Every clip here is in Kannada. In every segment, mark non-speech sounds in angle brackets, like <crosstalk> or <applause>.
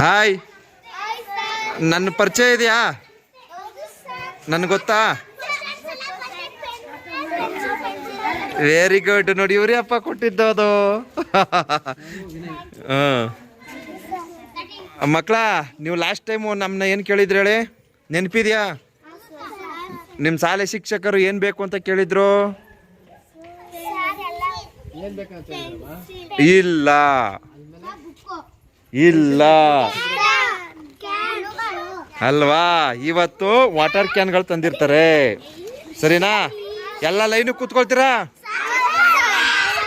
ಹಾಯ್ ನನ್ನ ಪರಿಚಯ ಇದೆಯಾ? ನನ್ಗೆ ಗೊತ್ತಾ? ವೆರಿ ಗುಡ್ ನೋಡಿ ಇವ್ರಿ ಅಪ್ಪ ಕೊಟ್ಟಿದ್ದು ಅದು <laughs> ಹ್ಮ್. ಮಕ್ಕಳ ನೀವು ಲಾಸ್ಟ್ ಟೈಮು ನಮ್ಮನ್ನ ಏನು ಕೇಳಿದ್ರಿ ಹೇಳಿ? ನೆನಪಿದ್ಯಾ? ನಿಮ್ಮ ಶಾಲೆ ಶಿಕ್ಷಕರು ಏನು ಬೇಕು ಅಂತ ಕೇಳಿದ್ರು? ಇಲ್ಲ. ಇಲ್ಲ. ಅಲ್ವಾ? ಇವತ್ತು ವಾಟರ್ ಕ್ಯಾನ್ಗಳು ತಂದಿರ್ತಾರೆ. ಸರಿನಾ? ಎಲ್ಲ ಲೈನು ಕೂತ್ಕೊಳ್ತೀರಾ?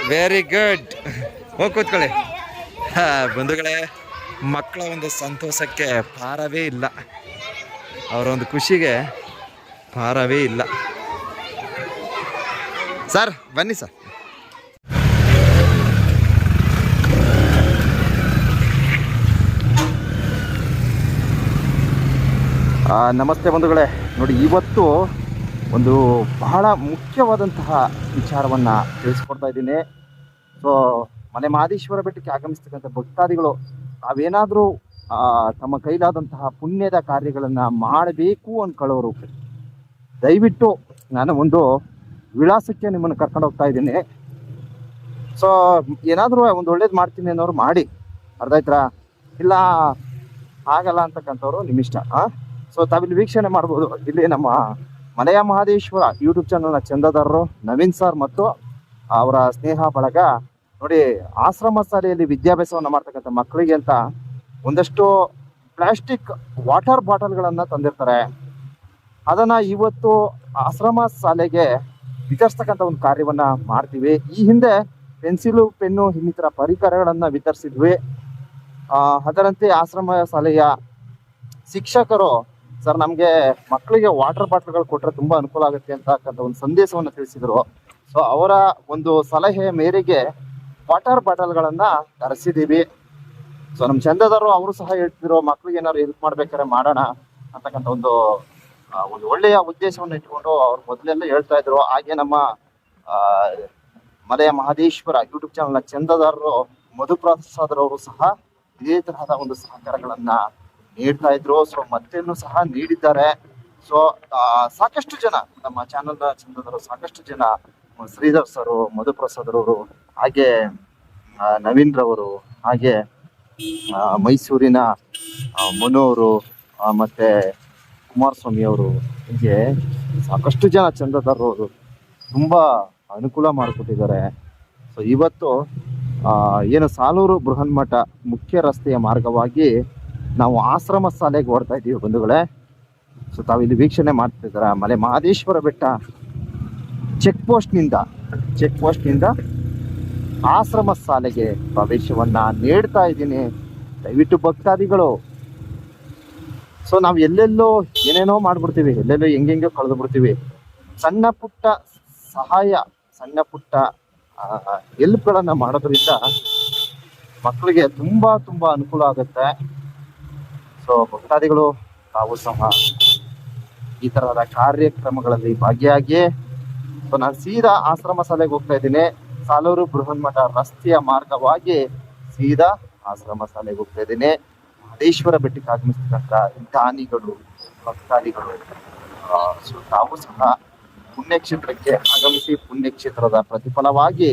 ವೆರಿ ಗುಡ್ ಹೋಗಿ ಕೂತ್ಕೊಳ್ಳಿ. ಬಂಧುಗಳೇ, ಮಕ್ಕಳ ಒಂದು ಸಂತೋಷಕ್ಕೆ ಪಾರವೇ ಇಲ್ಲ. ಅವರೊಂದು ಖುಷಿಗೆ ಪಾರವೇ ಇಲ್ಲ. ಸರ್, ಬನ್ನಿ ಸರ್. ನಮಸ್ತೆ ಬಂಧುಗಳೇ. ನೋಡಿ, ಇವತ್ತು ಒಂದು ಬಹಳ ಮುಖ್ಯವಾದಂತಹ ವಿಚಾರವನ್ನು ತಿಳಿಸ್ಕೊಡ್ತಾ ಇದ್ದೀನಿ. ಸೊ ಮನೆ ಮಹದೇಶ್ವರ ಬೆಟ್ಟಕ್ಕೆ ಆಗಮಿಸ್ತಕ್ಕಂಥ ಭಕ್ತಾದಿಗಳು ತಾವೇನಾದರೂ ತಮ್ಮ ಕೈಲಾದಂತಹ ಪುಣ್ಯದ ಕಾರ್ಯಗಳನ್ನು ಮಾಡಬೇಕು ಅನ್ಕೊಳ್ಳೋರು, ದಯವಿಟ್ಟು ನಾನು ಒಂದು ವಿಳಾಸಕ್ಕೆ ನಿಮ್ಮನ್ನು ಕರ್ಕೊಂಡು ಹೋಗ್ತಾ ಇದ್ದೀನಿ. ಸೊ ಏನಾದರೂ ಒಂದು ಒಳ್ಳೇದು ಮಾಡ್ತೀನಿ ಅನ್ನೋರು ಮಾಡಿ. ಅರ್ಧ ಇಲ್ಲ ಆಗಲ್ಲ ಅಂತಕ್ಕಂಥವ್ರು ನಿಮ್ಮಿಷ್ಟ ಹಾಂ ಸೊ ತಾವಿಲ್ಲಿ ವೀಕ್ಷಣೆ ಮಾಡ್ಬೋದು. ಇಲ್ಲಿ ನಮ್ಮ ಮನೆಯ ಮಹದೇಶ್ವರ ಯೂಟ್ಯೂಬ್ ಚಾನಲ್ನ ಚಂದದಾರರು ನವೀನ್ ಸರ್ ಮತ್ತು ಅವರ ಸ್ನೇಹ ಬಳಗ. ನೋಡಿ, ಆಶ್ರಮ ಶಾಲೆಯಲ್ಲಿ ವಿದ್ಯಾಭ್ಯಾಸವನ್ನು ಮಾಡ್ತಕ್ಕಂಥ ಮಕ್ಕಳಿಗೆ ಅಂತ ಒಂದಷ್ಟು ಪ್ಲಾಸ್ಟಿಕ್ ವಾಟರ್ ಬಾಟಲ್ಗಳನ್ನು ತಂದಿರ್ತಾರೆ. ಅದನ್ನ ಇವತ್ತು ಆಶ್ರಮ ಶಾಲೆಗೆ ವಿತರಿಸ್ತಕ್ಕಂಥ ಒಂದು ಕಾರ್ಯವನ್ನ ಮಾಡ್ತೀವಿ. ಈ ಹಿಂದೆ ಪೆನ್ಸಿಲು, ಪೆನ್ನು ಇನ್ನಿತರ ಪರಿಕರಗಳನ್ನು ವಿತರಿಸಿದ್ವಿ. ಅದರಂತೆ ಆಶ್ರಮ ಶಾಲೆಯ ಶಿಕ್ಷಕರು ಸರ್ ನಮಗೆ ಮಕ್ಕಳಿಗೆ ವಾಟರ್ ಬಾಟಲ್ಗಳು ಕೊಟ್ಟರೆ ತುಂಬಾ ಅನುಕೂಲ ಆಗುತ್ತೆ ಅಂತಕ್ಕಂಥ ಒಂದು ಸಂದೇಶವನ್ನು ತಿಳಿಸಿದರು. ಸೊ ಅವರ ಒಂದು ಸಲಹೆ ಮೇರೆಗೆ ವಾಟರ್ ಬಾಟಲ್ಗಳನ್ನ ತರಿಸಿದ್ದೀವಿ ಸೊ ನಮ್ಮ ಚಂದದವರು ಅವರು ಸಹ ಹೇಳ್ತಿದ್ರು ಮಕ್ಕಳಿಗೆ ಏನಾದ್ರು ಹೆಲ್ಪ್ ಮಾಡ್ಬೇಕಾದ್ರೆ ಮಾಡೋಣ ಅಂತಕ್ಕಂಥ ಒಂದು ಒಂದು ಒಳ್ಳೆಯ ಉದ್ದೇಶವನ್ನು ಇಟ್ಕೊಂಡು ಅವ್ರು ಮೊದಲೆಲ್ಲ ಹೇಳ್ತಾ ಇದ್ರು. ಹಾಗೆ ನಮ್ಮ ಮಲೆಯ ಮಹದೇಶ್ವರ ಯೂಟ್ಯೂಬ್ ಚಾನಲ್ನ ಚಂದದಾರರು ಮಧುಪ್ರಸಾದ್ರವರು ಸಹ ಇದೇ ತರಹದ ಒಂದು ಸಹಕಾರಗಳನ್ನ ನೀಡ್ತಾ ಇದ್ರು. ಸೊ ಮತ್ತೇನು ಸಹ ನೀಡಿದ್ದಾರೆ. ಸೊ ಸಾಕಷ್ಟು ಜನ, ನಮ್ಮ ಚಾನಲ್ ಚಂದದರು ಸಾಕಷ್ಟು ಜನ ಶ್ರೀಧರ್ ಸರು ಮಧುಪ್ರಸಾದ್ ರವರು, ಹಾಗೆ ನವೀನ್ ರವರು ಹಾಗೆ ಮೈಸೂರಿನ ಮನೋರು ಮತ್ತೆ ಕುಮಾರಸ್ವಾಮಿ ಅವರು, ಹೀಗೆ ಸಾಕಷ್ಟು ಜನ ಚಂದದಾರರು ತುಂಬಾ ಅನುಕೂಲ ಮಾಡಿಕೊಟ್ಟಿದ್ದಾರೆ. ಸೊ ಇವತ್ತು ಏನು ಸಾಲೂರು ಬೃಹನ್ಮಠ ಮುಖ್ಯ ರಸ್ತೆಯ ಮಾರ್ಗವಾಗಿ ನಾವು ಆಶ್ರಮ ಶಾಲೆಗೆ ಓಡ್ತಾ ಇದ್ದೀವಿ ಬಂಧುಗಳೇ. ಸೊ ತಾವು ಇಲ್ಲಿ ವೀಕ್ಷಣೆ ಮಾಡ್ತಿದ್ದಾರೆ ಮಲೆ ಮಹದೇಶ್ವರ ಬೆಟ್ಟ ಚೆಕ್ ಪೋಸ್ಟ್ನಿಂದ ಚೆಕ್ ಪೋಸ್ಟ್ನಿಂದ ಆಶ್ರಮ ಶಾಲೆಗೆ ಪ್ರವೇಶವನ್ನ ನೀಡ್ತಾ ಇದ್ದೀನಿ. ದಯವಿಟ್ಟು ಭಕ್ತಾದಿಗಳು. ಸೊ ನಾವು ಎಲ್ಲೆಲ್ಲೋ ಏನೇನೋ ಮಾಡ್ಬಿಡ್ತೀವಿ, ಎಲ್ಲೆಲ್ಲೋ ಹೆಂಗೆಂಗೋ ಕಳೆದು ಬಿಡ್ತೀವಿ ಸಣ್ಣ ಪುಟ್ಟ ಸಹಾಯ, ಸಣ್ಣ ಪುಟ್ಟ ಹೆಲ್ಪ್ಗಳನ್ನು ಮಾಡೋದ್ರಿಂದ ಮಕ್ಕಳಿಗೆ ತುಂಬಾ ತುಂಬಾ ಅನುಕೂಲ ಆಗುತ್ತೆ. ಸೊ ಭಕ್ತಾದಿಗಳು, ತಾವು ಸಹ ಈ ತರಹದ ಕಾರ್ಯಕ್ರಮಗಳಲ್ಲಿ ಭಾಗಿಯಾಗಿ ಸೊ ನಾನು ಸೀದಾ ಆಶ್ರಮ ಶಾಲೆಗೆ ಹೋಗ್ತಾ ಇದ್ದೀನಿ. ಸಾಲೂರು ಬೃಹನ್ಮಠ ರಸ್ತೆಯ ಮಾರ್ಗವಾಗಿ ಸೀದಾ ಆಶ್ರಮ ಶಾಲೆಗೆ ಹೋಗ್ತಾ ಇದ್ದೀನಿ. ಮಹದೇಶ್ವರ ಬೆಟ್ಟಕ್ಕೆ ಆಗಮಿಸ್ತಕ್ಕಂಥ ದಾನಿಗಳು, ಭಕ್ತಾದಿಗಳು ಸೊ ತಾವು ಸಹ ಪುಣ್ಯಕ್ಷೇತ್ರಕ್ಕೆ ಆಗಮಿಸಿ ಪುಣ್ಯಕ್ಷೇತ್ರದ ಪ್ರತಿಫಲವಾಗಿ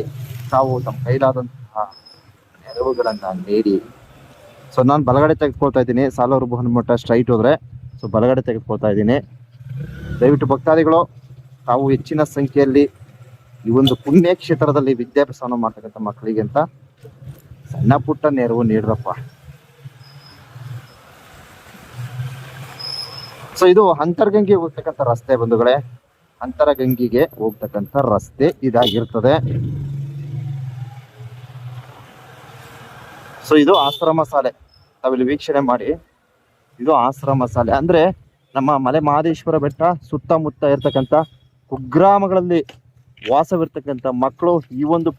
ತಾವು ತಮ್ಮ ಕೈಲಾದಂತಹ ನೆರವುಗಳನ್ನ ನೀಡಿ ಸೊ ನಾನು ಬಲಗಡೆ ತೆಗೆದುಕೊಳ್ತಾ ಇದ್ದೀನಿ. ಸಾಲೂರು ಮಠ ಸ್ಟ್ರೈಟ್ ಹೋದರೆ. ಸೊ ಬಲಗಡೆ ತೆಗೆದುಕೊಳ್ತಾ ಇದ್ದೀನಿ. ದಯವಿಟ್ಟು ಭಕ್ತಾದಿಗಳು, ತಾವು ಹೆಚ್ಚಿನ ಸಂಖ್ಯೆಯಲ್ಲಿ ಈ ಒಂದು ಪುಣ್ಯ ಕ್ಷೇತ್ರದಲ್ಲಿ ವಿದ್ಯಾಭ್ಯಾಸವನ್ನು ಮಾಡ್ತಕ್ಕಂಥ ಮಕ್ಕಳಿಗೆ ಅಂತ ಸಣ್ಣ ಪುಟ್ಟ ನೆರವು ನೀಡ್ರಪ್ಪ. ಸೊ ಇದು ಅಂತರ್ಗಂಗೆ ಹೋಗ್ತಕ್ಕಂಥ ರಸ್ತೆ ಬಂಧುಗಳೇ. ಅಂತರಗಂಗಿಗೆ ಹೋಗ್ತಕ್ಕಂಥ ರಸ್ತೆ ಇದಾಗಿರ್ತದೆ. ಸೊ ಇದು ಆಶ್ರಮ ಶಾಲೆ. ತಾವಿಲ್ಲಿ ವೀಕ್ಷಣೆ ಮಾಡಿ. ಇದು ಆಶ್ರಮ ಶಾಲೆ. ಅಂದ್ರೆ ನಮ್ಮ ಮಲೆ ಮಹದೇಶ್ವರ ಬೆಟ್ಟ ಸುತ್ತಮುತ್ತ ಇರ್ತಕ್ಕಂಥ ಕುಗ್ರಾಮಗಳಲ್ಲಿ ವಾಸವಿರ್ತಕ್ಕಂಥ ಮಕ್ಕಳು ಈ ಒಂದು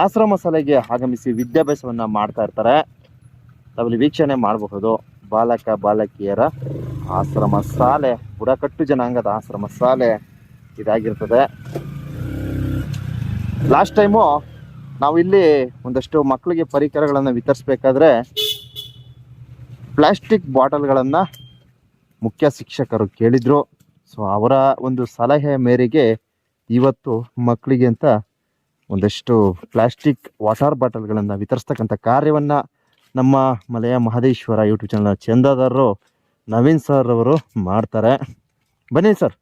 ಆಶ್ರಮ ಶಾಲೆಗೆ ಆಗಮಿಸಿ ವಿದ್ಯಾಭ್ಯಾಸವನ್ನ ಮಾಡ್ತಾ ಇರ್ತಾರೆ. ತಾವಿಲ್ಲಿ ವೀಕ್ಷಣೆ ಮಾಡಬಹುದು. ಬಾಲಕ, ಬಾಲಕಿಯರ ಆಶ್ರಮ ಶಾಲೆ, ಬುಡಕಟ್ಟು ಜನಾಂಗದ ಆಶ್ರಮ ಶಾಲೆ ಇದಾಗಿರ್ತದೆ. ಲಾಸ್ಟ್ ಟೈಮು ನಾವು ಇಲ್ಲಿ ಒಂದಷ್ಟು ಮಕ್ಕಳಿಗೆ ಪರಿಕರಗಳನ್ನು ವಿತರಿಸ್ಬೇಕಾದ್ರೆ ಪ್ಲಾಸ್ಟಿಕ್ ಬಾಟಲ್ಗಳನ್ನು ಮುಖ್ಯ ಶಿಕ್ಷಕರು ಕೇಳಿದರು. ಸೊ ಅವರ ಒಂದು ಸಲಹೆ ಮೇರೆಗೆ ಇವತ್ತು ಮಕ್ಕಳಿಗೆ ಅಂತ ಒಂದಷ್ಟು ಪ್ಲಾಸ್ಟಿಕ್ ವಾಟರ್ ಬಾಟಲ್ಗಳನ್ನು ವಿತರಿಸ್ತಕ್ಕಂಥ ಕಾರ್ಯವನ್ನು ನಮ್ಮ ಮಲೆಯ ಮಹದೇಶ್ವರ ಯೂಟ್ಯೂಬ್ ಚಾನಲ್ ಚಂದಾದಾರರು ನವೀನ್ ಸರ್ ಅವರು ಮಾಡ್ತಾರೆ. ಬನ್ನಿ ಸರ್.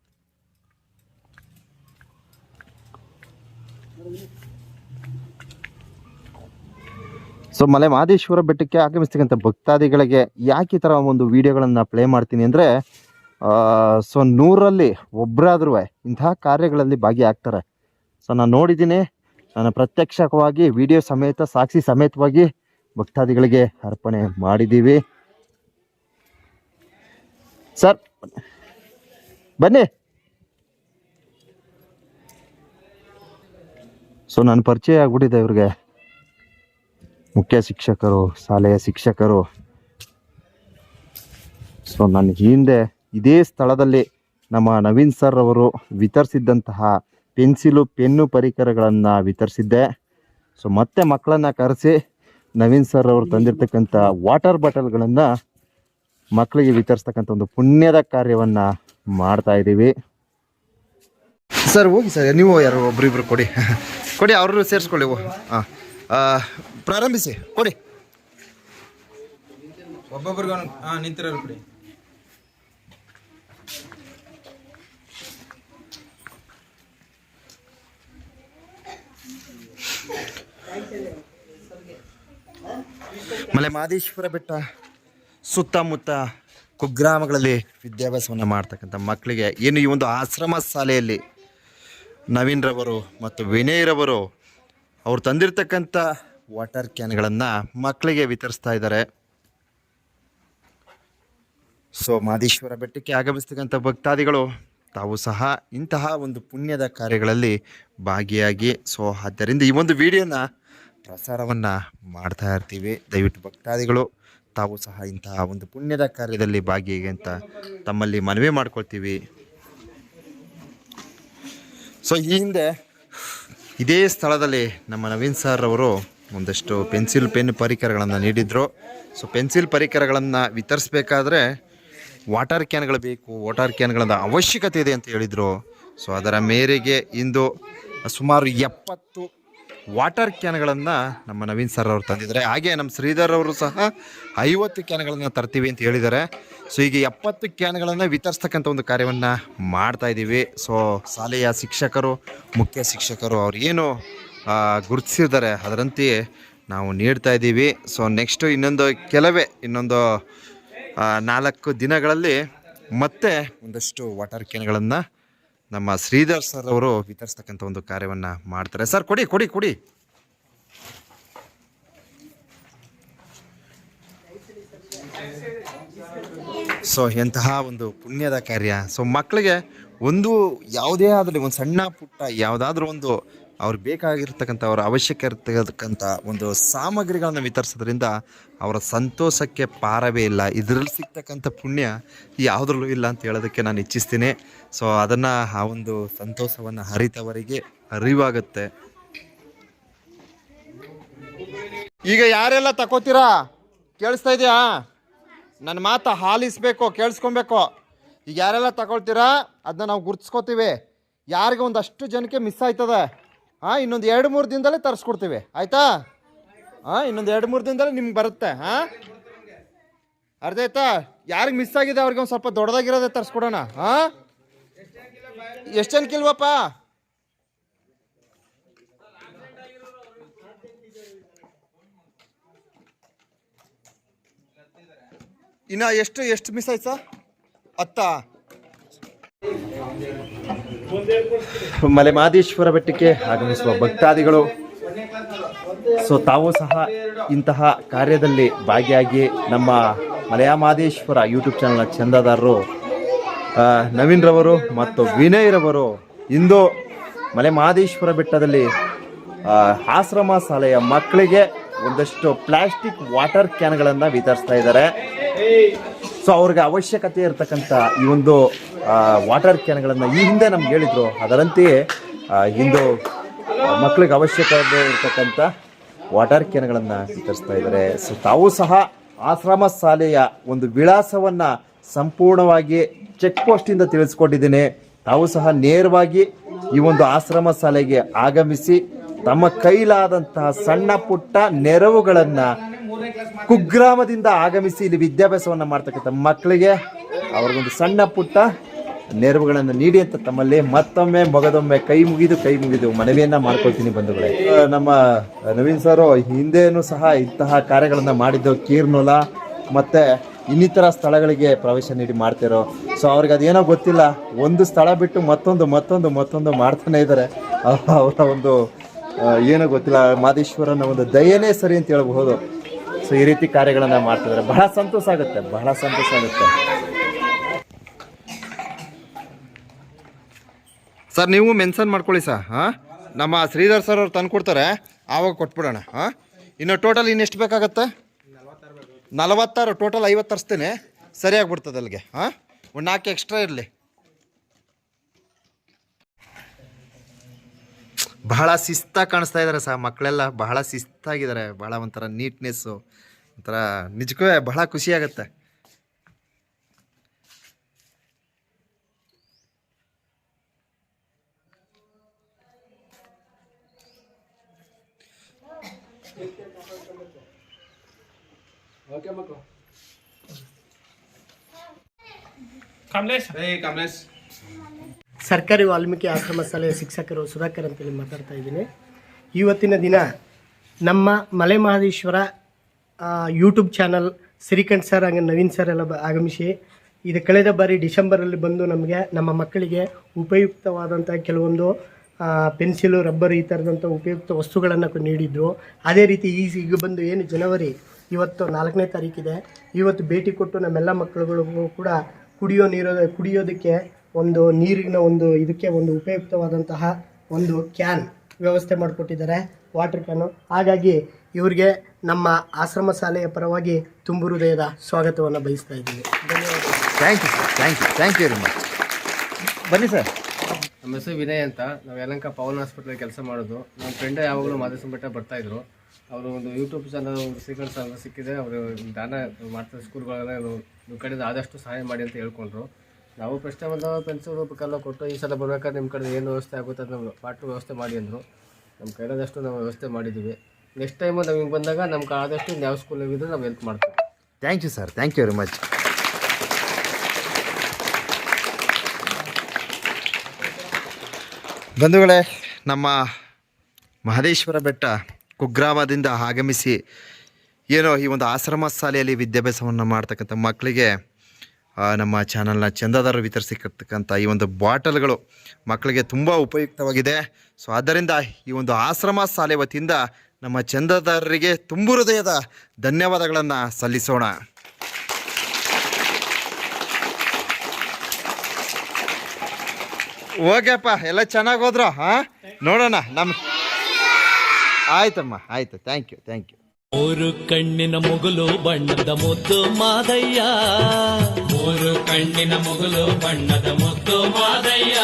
ಸೊ ಮಲೆ ಮಹದೇಶ್ವರ ಬೆಟ್ಟಕ್ಕೆ ಆಗಮಿಸ್ತಕ್ಕಂಥ ಭಕ್ತಾದಿಗಳಿಗೆ ಯಾಕೆ ಈ ಥರ ಒಂದು ವಿಡಿಯೋಗಳನ್ನು ಪ್ಲೇ ಮಾಡ್ತೀನಿ ಅಂದರೆ ಸೊ ನೂರಲ್ಲಿ ಒಬ್ಬರಾದ್ರೂ ಇಂತಹ ಕಾರ್ಯಗಳಲ್ಲಿ ಭಾಗಿಯಾಗ್ತಾರೆ. ಸೊ ನಾನು ನೋಡಿದ್ದೀನಿ, ನಾನು ಪ್ರತ್ಯಕ್ಷವಾಗಿ ವಿಡಿಯೋ ಸಮೇತ, ಸಾಕ್ಷಿ ಸಮೇತವಾಗಿ ಭಕ್ತಾದಿಗಳಿಗೆ ಅರ್ಪಣೆ ಮಾಡಿದ್ದೀವಿ. ಸರ್ ಬನ್ನಿ. ಸೊ ನಾನು ಪರಿಚಯ ಆಗ್ಬಿಟ್ಟಿದ್ದೆ ಇವ್ರಿಗೆ. ಮುಖ್ಯ ಶಿಕ್ಷಕರು, ಶಾಲೆಯ ಶಿಕ್ಷಕರು. ಸೊ ನನ್ನ ಹಿಂದೆ ಇದೇ ಸ್ಥಳದಲ್ಲಿ ನಮ್ಮ ನವೀನ್ ಸರ್ ಅವರು ವಿತರಿಸಿದ್ದಂತಹ ಪೆನ್ಸಿಲು, ಪೆನ್ನು ಪರಿಕರಗಳನ್ನು ವಿತರಿಸಿದ್ದೆ. ಸೊ ಮತ್ತೆ ಮಕ್ಕಳನ್ನ ಕರೆಸಿ ನವೀನ್ ಸರ್ ಅವರು ತಂದಿರ್ತಕ್ಕಂಥ ವಾಟರ್ ಬಾಟಲ್ಗಳನ್ನು ಮಕ್ಕಳಿಗೆ ವಿತರಿಸ್ತಕ್ಕಂಥ ಒಂದು ಪುಣ್ಯದ ಕಾರ್ಯವನ್ನು ಮಾಡ್ತಾ ಇದ್ದೀವಿ. ಸರ್, ಹೋಗಿ ಸರ್, ನೀವು ಯಾರು ಒಬ್ರಿಬ್ರು ಕೊಡಿ. ಕೊಡಿ ಅವರು ಸೇರಿಸ್ಕೊಳ್ಳಿ ಹಾಂ ಪ್ರಾರಂಭಿಸಿ ಕೊಡಿ. ಒಬ್ಬೊಬ್ರಿಗೆ ಹಾ ನಿಂತಿರೋರು ಬಿಡಿ ಮಲೆ ಮಾದೇಶ್ವರ ಬೆಟ್ಟ ಸುತ್ತಮುತ್ತ ಕುಗ್ರಾಮಗಳಲ್ಲಿ ವಿದ್ಯಾಭ್ಯಾಸವನ್ನು ಮಾಡ್ತಕ್ಕಂಥ ಮಕ್ಕಳಿಗೆ ಏನು ಈ ಒಂದು ಆಶ್ರಮ ಶಾಲೆಯಲ್ಲಿ ನವೀನ್ ರವರು ಮತ್ತು ವಿನಯ್ ರವರು ಅವ್ರು ತಂದಿರ್ತಕ್ಕಂಥ ವಾಟರ್ ಕ್ಯಾನ್ಗಳನ್ನು ಮಕ್ಕಳಿಗೆ ವಿತರಿಸ್ತಾ ಇದ್ದಾರೆ. ಸೊ ಮಾದೇಶ್ವರ ಬೆಟ್ಟಕ್ಕೆ ಆಗಮಿಸ್ತಕ್ಕಂಥ ಭಕ್ತಾದಿಗಳು, ತಾವು ಸಹ ಇಂತಹ ಒಂದು ಪುಣ್ಯದ ಕಾರ್ಯಗಳಲ್ಲಿ ಭಾಗಿಯಾಗಿ, ಸೊ ಆದ್ದರಿಂದ ಈ ಒಂದು ವಿಡಿಯೋನ ಪ್ರಸಾರವನ್ನು ಮಾಡ್ತಾ ಇರ್ತೀವಿ. ದಯವಿಟ್ಟು ಭಕ್ತಾದಿಗಳು, ತಾವು ಸಹ ಇಂತಹ ಒಂದು ಪುಣ್ಯದ ಕಾರ್ಯದಲ್ಲಿ ಭಾಗಿಯಾಗಿ ಅಂತ ತಮ್ಮಲ್ಲಿ ಮನವಿ ಮಾಡ್ಕೊಳ್ತೀವಿ. ಸೊ ಈ ಹಿಂದೆ ಇದೇ ಸ್ಥಳದಲ್ಲಿ ನಮ್ಮ ನವೀನ್ ಸರ್ ಅವರು ಒಂದಷ್ಟು ಪೆನ್ಸಿಲ್, ಪೆನ್ ಪರಿಕರಗಳನ್ನು ನೀಡಿದರು. ಸೊ ಪೆನ್ಸಿಲ್ ಪರಿಕರಗಳನ್ನು ವಿತರಿಸ್ಬೇಕಾದ್ರೆ ವಾಟರ್ ಕ್ಯಾನ್ಗಳು ಬೇಕು, ವಾಟರ್ ಕ್ಯಾನ್ಗಳ ಅವಶ್ಯಕತೆ ಇದೆ ಅಂತ ಹೇಳಿದರು. ಸೊ ಅದರ ಮೇರೆಗೆ ಇಂದು ಸುಮಾರು ಎಪ್ಪತ್ತು ವಾಟರ್ ಕ್ಯಾನ್ಗಳನ್ನು ನಮ್ಮ ನವೀನ್ ಸರ್ ಅವರು ತಂದಿದ್ದಾರೆ. ಹಾಗೆ ನಮ್ಮ ಶ್ರೀಧರ್ ಅವರು ಸಹ ಐವತ್ತು ಕ್ಯಾನ್ಗಳನ್ನು ತರ್ತೀವಿ ಅಂತ ಹೇಳಿದ್ದಾರೆ. ಸೊ ಈಗ ಎಪ್ಪತ್ತು ಕ್ಯಾನ್ಗಳನ್ನು ವಿತರಿಸ್ತಕ್ಕಂಥ ಒಂದು ಕಾರ್ಯವನ್ನು ಮಾಡ್ತಾ ಇದ್ದೀವಿ ಸೊ ಶಾಲೆಯ ಶಿಕ್ಷಕರು, ಮುಖ್ಯ ಶಿಕ್ಷಕರು ಅವ್ರು ಏನು ಗುರುತಿಸಿದ್ದಾರೆ ಅದರಂತೆಯೇ ನಾವು ನೀಡ್ತಾ ಇದ್ದೀವಿ. ಸೊ ನೆಕ್ಸ್ಟು ಇನ್ನೊಂದು, ಕೆಲವೇ ಇನ್ನೊಂದು ನಾಲ್ಕು ದಿನಗಳಲ್ಲಿ ಮತ್ತೆ ಒಂದಷ್ಟು ವಾಟರ್ ಕ್ಯಾನ್ಗಳನ್ನು ನಮ್ಮ ಶ್ರೀಧರ್ ಸರ್ ಅವರು ವಿತರಿಸ್ತಕ್ಕಂಥ ಒಂದು ಕಾರ್ಯವನ್ನು ಮಾಡ್ತಾರೆ. ಸರ್ ಕೊಡಿ ಕೊಡಿ ಕೊಡಿ. ಸೊ ಎಂತಹ ಒಂದು ಪುಣ್ಯದ ಕಾರ್ಯ. ಸೊ ಮಕ್ಕಳಿಗೆ ಒಂದು ಯಾವುದೇ ಆದರೆ ಒಂದು ಸಣ್ಣ ಪುಟ್ಟ ಯಾವುದಾದ್ರೂ ಒಂದು ಅವ್ರಿಗೆ ಬೇಕಾಗಿರ್ತಕ್ಕಂಥ ಅವರ ಅವಶ್ಯಕ ಇರ್ತಕ್ಕಂಥ ಒಂದು ಸಾಮಗ್ರಿಗಳನ್ನು ವಿತರಿಸೋದ್ರಿಂದ ಅವರ ಸಂತೋಷಕ್ಕೆ ಪಾರವೇ ಇಲ್ಲ. ಇದರಲ್ಲಿ ಸಿಗ್ತಕ್ಕಂಥ ಪುಣ್ಯ ಯಾವುದ್ರಲ್ಲೂ ಇಲ್ಲ ಅಂತ ಹೇಳೋದಕ್ಕೆ ನಾನು ಇಚ್ಛಿಸ್ತೀನಿ. ಸೊ ಅದನ್ನು ಆ ಒಂದು ಸಂತೋಷವನ್ನು ಹರಿತವರಿಗೆ ಅರಿವಾಗುತ್ತೆ. ಈಗ ಯಾರೆಲ್ಲ ತಗೋತೀರಾ ಕೇಳಿಸ್ತಾ ಇದೆಯಾ? ನನ್ನ ಮಾತು ಹಾಲಿಸ್ಬೇಕು, ಕೇಳಿಸ್ಕೊಬೇಕು. ಈಗ ಯಾರೆಲ್ಲ ತಗೊಳ್ತೀರಾ? ಅದನ್ನ ನಾವು ಗುರ್ತಿಸ್ಕೋತೀವಿ. ಯಾರಿಗೆ ಒಂದಷ್ಟು ಜನಕ್ಕೆ ಮಿಸ್ ಆಯ್ತದೆ. ಹಾಂ ಇನ್ನೊಂದು ಎರಡು ಮೂರು ದಿನದಲ್ಲೇ ತರಿಸ್ಕೊಡ್ತೀವಿ. ಆಯ್ತಾ? ಹಾಂ ಇನ್ನೊಂದು ಎರಡು ಮೂರು ದಿನದಲ್ಲೇ ನಿಮ್ಗೆ ಬರುತ್ತೆ ಹಾಂ ಅರ್ಧ ಆಯ್ತಾ? ಯಾರಿಗೆ ಮಿಸ್ ಆಗಿದೆ ಅವ್ರಿಗೆ ಒಂದು ಸ್ವಲ್ಪ ದೊಡ್ಡದಾಗಿರೋದೇ ತರಿಸ್ಕೊಡೋಣ ಹಾಂ ಎಷ್ಟೇನು ಕಿಲ್ವಪ್ಪ ಇನ್ನು ಎಷ್ಟು ಎಷ್ಟು ಮಿಸ್ ಆಯ್ತು? ಹತ್ತ. ಮಲೆ ಮಹದೇಶ್ವರ ಬೆಟ್ಟಕ್ಕೆ ಆಗಮಿಸುವ ಭಕ್ತಾದಿಗಳು. ಸೊ ತಾವು ಸಹ ಇಂತಹ ಕಾರ್ಯದಲ್ಲಿ ಭಾಗಿಯಾಗಿ ನಮ್ಮ ಮಲೆಯ ಯೂಟ್ಯೂಬ್ ಚಾನಲ್ನ ಚಂದಾದಾರರು ನವೀನ್ ರವರು ಮತ್ತು ವಿನಯ್ ರವರು ಇಂದು ಮಲೆ ಮಹದೇಶ್ವರ ಬೆಟ್ಟದಲ್ಲಿ ಆಶ್ರಮ ಶಾಲೆಯ ಮಕ್ಕಳಿಗೆ ಒಂದಷ್ಟು ಪ್ಲಾಸ್ಟಿಕ್ ವಾಟರ್ ಕ್ಯಾನ್ಗಳನ್ನು ವಿತರಿಸ್ತಾ ಇದ್ದಾರೆ. ಸೊ ಅವ್ರಿಗೆ ಅವಶ್ಯಕತೆ ಇರತಕ್ಕಂಥ ಈ ಒಂದು ವಾಟರ್ ಕ್ಯಾನ್ಗಳನ್ನು ಈ ಹಿಂದೆ ನಮ್ಗೆ ಹೇಳಿದ್ರು. ಅದರಂತೆಯೇ ಇಂದು ಮಕ್ಕಳಿಗೆ ಅವಶ್ಯಕತೆ ಇರತಕ್ಕಂಥ ವಾಟರ್ ಕ್ಯಾನ್ಗಳನ್ನು ವಿತರಿಸ್ತಾ ಇದ್ದಾರೆ. ಸೊ ತಾವು ಸಹ ಆಶ್ರಮ ಶಾಲೆಯ ಒಂದು ವಿಳಾಸವನ್ನು ಸಂಪೂರ್ಣವಾಗಿ ಚೆಕ್ ಪೋಸ್ಟಿಂದ ತಿಳಿಸ್ಕೊಟ್ಟಿದ್ದೀನಿ. ತಾವು ಸಹ ನೇರವಾಗಿ ಈ ಒಂದು ಆಶ್ರಮ ಶಾಲೆಗೆ ಆಗಮಿಸಿ ತಮ್ಮ ಕೈಲಾದಂತಹ ಸಣ್ಣ ಪುಟ್ಟ ನೆರವುಗಳನ್ನು ಕುಗ್ರಾಮದಿಂದ ಆಗಮಿಸಿ ಇಲ್ಲಿ ವಿದ್ಯಾಭ್ಯಾಸವನ್ನು ಮಾಡ್ತಕ್ಕಂಥ ಮಕ್ಕಳಿಗೆ ಅವ್ರಿಗೊಂದು ಸಣ್ಣ ಪುಟ್ಟ ನೆರವುಗಳನ್ನು ನೀಡಿ ಅಂತ ತಮ್ಮಲ್ಲಿ ಮತ್ತೊಮ್ಮೆ ಮೊಗದೊಮ್ಮೆ ಕೈ ಮುಗಿದು ಕೈ ಮುಗಿದು ಮನವಿಯನ್ನ ಮಾಡ್ಕೊಳ್ತೀನಿ ಬಂಧುಗಳೇ. ನಮ್ಮ ನವೀನ್ ಸರ್ ಹಿಂದೆನೂ ಸಹ ಇಂತಹ ಕಾರ್ಯಗಳನ್ನು ಮಾಡಿದ್ದು ಕೀರ್ನೂಲ, ಮತ್ತೆ ಇನ್ನಿತರ ಸ್ಥಳಗಳಿಗೆ ಪ್ರವೇಶ ನೀಡಿ ಮಾಡ್ತಿರೋ. ಸೊ ಅವ್ರಿಗೆ ಅದೇನೋ ಗೊತ್ತಿಲ್ಲ, ಒಂದು ಸ್ಥಳ ಬಿಟ್ಟು ಮತ್ತೊಂದು ಮತ್ತೊಂದು ಮತ್ತೊಂದು ಮಾಡ್ತಾನೆ ಇದ್ದಾರೆ. ಅವರ ಒಂದು ಏನೋ ಗೊತ್ತಿಲ್ಲ, ಮಾದೇಶ್ವರನ ಒಂದು ದಯನೇ ಸರಿ ಅಂತ ಹೇಳಬಹುದು. ಸೊ ಈ ರೀತಿ ಕಾರ್ಯಗಳನ್ನು ಮಾಡ್ತಿದ್ದಾರೆ. ಬಹಳ ಸಂತೋಷ ಆಗುತ್ತೆ, ಬಹಳ ಸಂತೋಷ ಆಗುತ್ತೆ. ಸರ್, ನೀವು ಮೆನ್ಷನ್ ಮಾಡ್ಕೊಳ್ಳಿ ಸರ್, ಹಾಂ? ನಮ್ಮ ಶ್ರೀಧರ್ ಸರ್ ಅವ್ರು ತಂದು ಕೊಡ್ತಾರೆ. ಆವಾಗ ಕೊಟ್ಬಿಡೋಣ, ಹಾಂ? ಇನ್ನು ಟೋಟಲ್ ಇನ್ನೆಷ್ಟು ಬೇಕಾಗತ್ತೆ? ನಲವತ್ತಾರು ಟೋಟಲ್ ಐವತ್ತು ತರಿಸ್ತೇನೆ. ಸರಿಯಾಗ್ಬಿಡ್ತದೆ ಅಲ್ಲಿಗೆ, ಹಾಂ? ಒಂದು ನಾಲ್ಕು ಎಕ್ಸ್ಟ್ರಾ ಇರಲಿ. ಬಹಳ ಶಿಸ್ತಾಗಿ ಕಾಣಿಸ್ತಾ ಇದ್ದಾರೆ ಸರ್, ಮಕ್ಕಳೆಲ್ಲ ಬಹಳ ಶಿಸ್ತಾಗಿದ್ದಾರೆ, ಬಹಳ ಒಂಥರ ನೀಟ್ನೆಸ್ಸು ಒಂಥರ ನಿಜಕ್ಕೂ ಬಹಳ ಏ ಕಮಲೇಶ್. ಸರ್ಕಾರಿ ವಾಲ್ಮೀಕಿ ಆಶ್ರಮ ಶಾಲೆಯ ಶಿಕ್ಷಕರು ಸುಧಾಕರ್ ಅಂತೇಳಿ ಮಾತಾಡ್ತಾ ಇದ್ದೀನಿ. ಇವತ್ತಿನ ದಿನ ನಮ್ಮ Male Mahadeshwara YouTube channel Srikanth sir ಹಾಗೆ ನವೀನ್ ಸರ್ ಎಲ್ಲ ಬ- ಆಗಮಿಸಿ ಇದು ಕಳೆದ ಬಾರಿ ಡಿಸೆಂಬರಲ್ಲಿ ಬಂದು ನಮಗೆ ನಮ್ಮ ಮಕ್ಕಳಿಗೆ ಉಪಯುಕ್ತವಾದಂಥ ಕೆಲವೊಂದು ಪೆನ್ಸಿಲು ರಬ್ಬರ್ ಈ ಥರದಂಥ ಉಪಯುಕ್ತ ವಸ್ತುಗಳನ್ನು ನೀಡಿದ್ರು. ಅದೇ ರೀತಿ ಈ ಈಗ ಬಂದು ಏನು ಜನವರಿ ಇವತ್ತು ನಾಲ್ಕನೇ ತಾರೀಕಿದೆ ಇವತ್ತು ಭೇಟಿ ಕೊಟ್ಟು ನಮ್ಮೆಲ್ಲ ಮಕ್ಕಳುಗಳಿಗೂ ಕೂಡ ಕುಡಿಯೋ ನೀರು ಕುಡಿಯೋದಕ್ಕೆ ಒಂದು ನೀರಿನ ಒಂದು ಇದಕ್ಕೆ ಒಂದು ಉಪಯುಕ್ತವಾದಂತಹ ಒಂದು ಕ್ಯಾನ್ ವ್ಯವಸ್ಥೆ ಮಾಡಿಕೊಟ್ಟಿದ್ದಾರೆ ವಾಟರ್ ಕ್ಯಾನು. ಹಾಗಾಗಿ ಇವರಿಗೆ ನಮ್ಮ ಆಶ್ರಮ ಶಾಲೆಯ ಪರವಾಗಿ ತುಂಬು ಹೃದಯದ ಸ್ವಾಗತವನ್ನು ಬಯಸ್ತಾ ಇದ್ದೀವಿ ಧನ್ಯವಾದ thank you sir thank you thank you very much ಬನ್ನಿ ಸರ್ ನಮ್ಮ ಹೆಸರು ವಿನಯ್ ಅಂತ. ನಾವು ಯಲಂಕ ಪವನ್ ಹಾಸ್ಪಿಟ್ಲಲ್ಲಿ ಕೆಲಸ ಮಾಡೋದು. ನಮ್ಮ ಫ್ರೆಂಡ್ ಯಾವಾಗಲೂ ಮಾದೇಶ್ವರ ಬೆಟ್ಟ ಬರ್ತಾ ಇದ್ರು. ಅವರು ಒಂದು ಯೂಟ್ಯೂಬ್ ಚಾನಲ್ ಶ್ರೀಕಂಠ ಚಾನಲ್ ಸಿಕ್ಕಿದೆ. ಅವರು ದಾನ ಮಾಡ್ತಾರೆ ಸ್ಕೂಲ್ಗಳೆಲ್ಲ ನಿಮ್ಮ ಕಡೆಯಿಂದ ಆದಷ್ಟು ಸಹಾಯ ಮಾಡಿ ಅಂತ ಹೇಳ್ಕೊಂಡ್ರು. ನಾವು ಪ್ರಶ್ನೆ ಬಂದಾಗ ಪೆನ್ಸಿಲ್ ರೂಪಕ್ಕೆಲ್ಲ ಕೊಟ್ಟು ಈ ಸಲ ಬರ್ಬೇಕಾದ್ರೆ ನಿಮ್ಮ ಕಡೆ ಏನು ವ್ಯವಸ್ಥೆ ಆಗುತ್ತೆ ನಾವು ಪಾಠ ವ್ಯವಸ್ಥೆ ಮಾಡಿ ಅಂದರು. ನಮ್ಮ ಕೈಲಾದಷ್ಟು ನಾವು ವ್ಯವಸ್ಥೆ ಮಾಡಿದ್ದೀವಿ ನೆಕ್ಸ್ಟ್ ಟೈಮು ನಮಗೆ ಬಂದಾಗ ನಮ್ಗೆ ಆದಷ್ಟು ಯಾವ ಸ್ಕೂಲ್ ಇದ್ರೆ ನಾವು ಹೆಲ್ಪ್ ಮಾಡ್ತೀವಿ. Thank you sir thank you very much ಬಂಧುಗಳೇ, ನಮ್ಮ ಮಹದೇಶ್ವರ ಬೆಟ್ಟ ಕುಗ್ರಾಮದಿಂದ ಆಗಮಿಸಿ ಏನೋ ಈ ಒಂದು ಆಶ್ರಮ ಶಾಲೆಯಲ್ಲಿ ವಿದ್ಯಾಭ್ಯಾಸವನ್ನು ಮಾಡ್ತಕ್ಕಂಥ ಮಕ್ಕಳಿಗೆ ನಮ್ಮ ಚಾನಲ್ನ ಚಂದಾದಾರರು ವಿತರಿಸಿರ್ತಕ್ಕಂಥ ಈ ಒಂದು ಬಾಟಲ್ಗಳು ಮಕ್ಕಳಿಗೆ ತುಂಬ ಉಪಯುಕ್ತವಾಗಿದೆ. ಸೊ ಆದ್ದರಿಂದ ಈ ಒಂದು ಆಶ್ರಮ ಶಾಲೆ ವತಿಯಿಂದ ನಮ್ಮ ಚಂದಾದಾರರಿಗೆ ತುಂಬು ಹೃದಯದ ಧನ್ಯವಾದಗಳನ್ನು ಸಲ್ಲಿಸೋಣ. ಓಕೆಪ್ಪ ಎಲ್ಲ ಚೆನ್ನಾಗಿ ಹೋದ್ರು, ಹಾಂ? ನೋಡೋಣ ನಮ್ಮ ಆಯ್ತಮ್ಮ, ಆಯ್ತು. ಥ್ಯಾಂಕ್ ಯು ಥ್ಯಾಂಕ್ ಯು ಮೂರು ಕಣ್ಣಿನ ಮೊಗಲು ಬಣ್ಣದ ಮುದ್ದು ಮಾದಯ್ಯ. ಮೂರು ಕಣ್ಣಿನ ಮೊಗಲು ಬಣ್ಣದ ಮುದ್ದು ಮಾದಯ್ಯ.